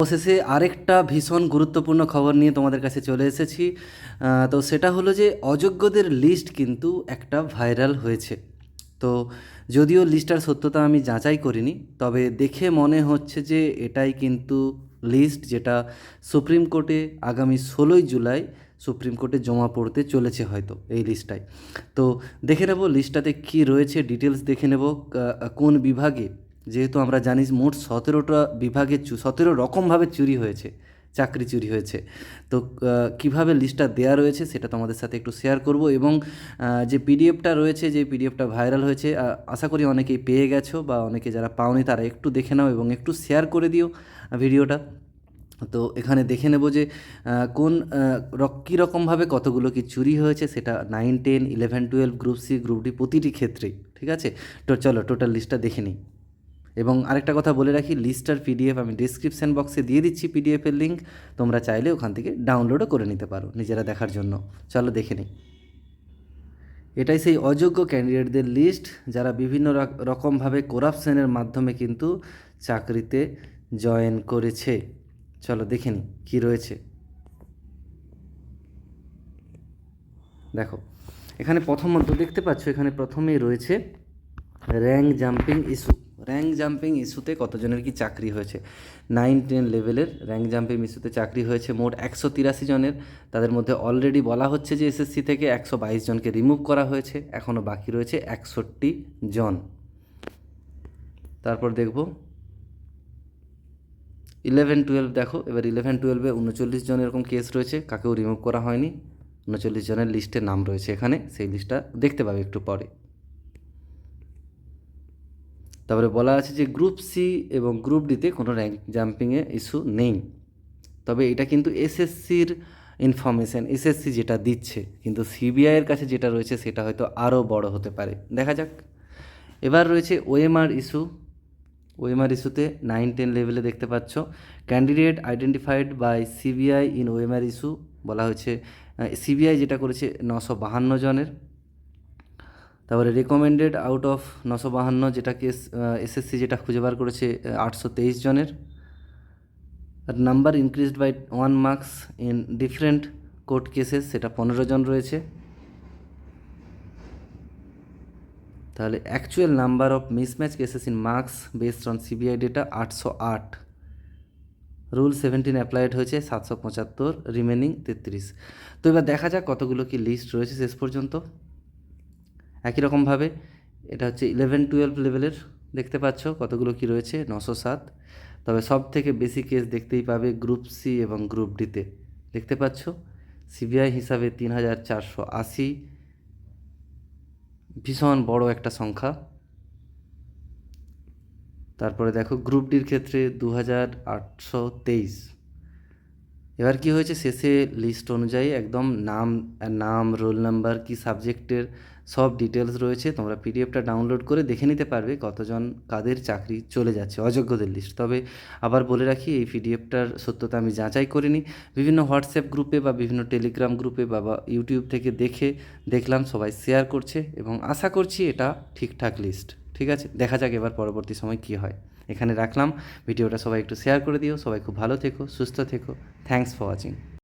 অবশেষে আরেকটা ভীষণ গুরুত্বপূর্ণ খবর নিয়ে তোমাদের কাছে চলে এসেছি। তো সেটা হলো যে অযোগ্যদের লিস্ট কিন্তু একটা ভাইরাল হয়েছে। তো যদিও লিস্টটার সত্যতা আমি যাচাই করিনি, তবে দেখে মনে হচ্ছে যে এটাই কিন্তু লিস্ট যেটা সুপ্রিম কোর্টে আগামী ষোলোই জুলাই সুপ্রিম কোর্টে জমা পড়তে চলেছে হয়তো এই লিস্টটাই তো দেখে নেব লিস্টটাতে কী রয়েছে ডিটেলস দেখে নেব কোন বিভাগে যেহেতু আমরা জানি মোট সতেরোটা বিভাগে সতেরো রকমভাবে চুরি হয়েছে, চাকরি চুরি হয়েছে। তো কীভাবে লিস্টটা দেওয়া রয়েছে সেটা তোমাদের সাথে একটু শেয়ার করব এবং যে পিডিএফটা রয়েছে, যে পিডিএফটা ভাইরাল হয়েছে আশা করি অনেকেই পেয়ে গেছো বা অনেকে যারা পাওনি তারা একটু দেখে নাও এবং একটু শেয়ার করে দিও ভিডিওটা। তো, এখানে দেখে নেব যে কোন কী রকমভাবে কতগুলো কি চুরি হয়েছে সেটা nine ten eleven twelve group C group D প্রতিটি ক্ষেত্রেই, ঠিক আছে? তো, চলো টোটাল লিস্টটা দেখে নিই। এবং আরেকটা কথা বলে রাখি, লিস্টার পিডিএফ আমি ডিসক্রিপশান বক্সে দিয়ে দিচ্ছি পিডিএফের লিঙ্ক তোমরা চাইলে ওখান থেকে ডাউনলোডও করে নিতে পারো নিজেরা দেখার জন্য। চলো দেখে নিই। এটাই সেই অযোগ্য ক্যান্ডিডেটদের লিস্ট যারা বিভিন্ন রক- রকমভাবে করাপশনের মাধ্যমে কিন্তু চাকরিতে জয়েন করেছে। চলো দেখে নিই কী রয়েছে। দেখো, এখানে প্রথমত দেখতে পাচ্ছ, এখানে প্রথমেই রয়েছে rank jumping issue rank jumping ইস্যুতে কতজনের কি চাকরি হয়েছে? নাইন টেন লেভেলের র্যাঙ্ক জাম্পিং ইস্যুতে চাকরি হয়েছে মোট একশো তিরাশি জনের। তাদের মধ্যে অলরেডি বলা হচ্ছে যে এসএসসি থেকে একশো বাইশ জনকে রিমুভ করা হয়েছে। এখনও বাকি রয়েছে একষট্টি জন। তারপর দেখব। ইলেভেন টুয়েলভ দেখো, এবার ইলেভেন টুয়েলভে উনচল্লিশ জন এরকম কেস রয়েছে, কাকেও রিমুভ করা হয়নি। উনচল্লিশ জনের লিস্টে নাম রয়েছে এখানে, সেই লিস্টটা দেখতে পাবে একটু পরে। তারপরে বলা আছে যে গ্রুপ সি এবং গ্রুপ ডিতে কোনো র্যাঙ্ক জাম্পিংয়ে ইস্যু নেই। তবে এটা কিন্তু এসএসসির ইনফরমেশান এসএসসি যেটা দিচ্ছে, কিন্তু সিবিআইয়ের কাছে যেটা রয়েছে সেটা হয়তো আরও বড় হতে পারে। দেখা যাক। এবার রয়েছে ওএমআর ইস্যু ওএমআর ইস্যুতে নাইন টেন লেভেলে দেখতে পাচ্ছ। Candidate identified by CBI in OMR issue বলা হয়েছে। সিবিআই যেটা করেছে নশো বাহান্ন জনের। তারপরে রেকমেন্ডেড আউট অফ নশো বাহান্ন যেটাকে এসএসসি যেটা খুঁজে বার করেছে আটশো তেইশ জনের। আর number increased by one marks in different court cases সেটা পনেরো জন রয়েছে। তাহলে actual number of mismatch cases in marks based on CBI data আটশো আট। রুল সেভেন্টিন অ্যাপ্লাইড হয়েছে, সাতশো পঁচাত্তর রিমেনিং তেত্রিশ। তো এবার দেখা যাক কতগুলো কি লিস্ট রয়েছে শেষ পর্যন্ত। একই রকমভাবে এটা হচ্ছে ইলেভেন টুয়েলভ লেভেলের দেখতে পাচ্ছ কতগুলো কি রয়েছে, নশো সাত। তবে সব থেকে বেশি কেস দেখতেই পাবে গ্রুপ সি এবং গ্রুপ ডিতে দেখতে পাচ্ছ? সিবিআই হিসাবে তিন হাজার চারশো আশি। ভীষণ বড় একটা সংখ্যা। তারপরে দেখো গ্রুপ ডির ক্ষেত্রে দু হাজার আটশো তেইশ। এবার কি হয়েছে? শেষে লিস্ট অনুযায়ী একদম নাম নাম রোল নাম্বার কি সাবজেক্টের সব ডিটেলস রয়েছে, তোমরা পিডিএফটা ডাউনলোড করে দেখে নিতে পারবে কতজন কাদের চাকরি চলে যাচ্ছে, অযোগ্যদের লিস্ট তবে আবার বলে রাখি, এই পিডিএফটার সত্যতা আমি যাচাই করিনি। বিভিন্ন হোয়াটসঅ্যাপ গ্রুপে বা বিভিন্ন টেলিগ্রাম গ্রুপে বা ইউটিউব থেকে দেখে দেখলাম, সবাই শেয়ার করছে এবং আশা করছি এটা ঠিকঠাক লিস্ট ঠিক আছে? দেখা যাক এবার পরবর্তী সময় কি হয়। এখানে রাখলাম। ভিডিওটা সবাই একটু শেয়ার করে দিও। সবাই খুব ভালো থেকো, সুস্থ থেকো। Thanks for watching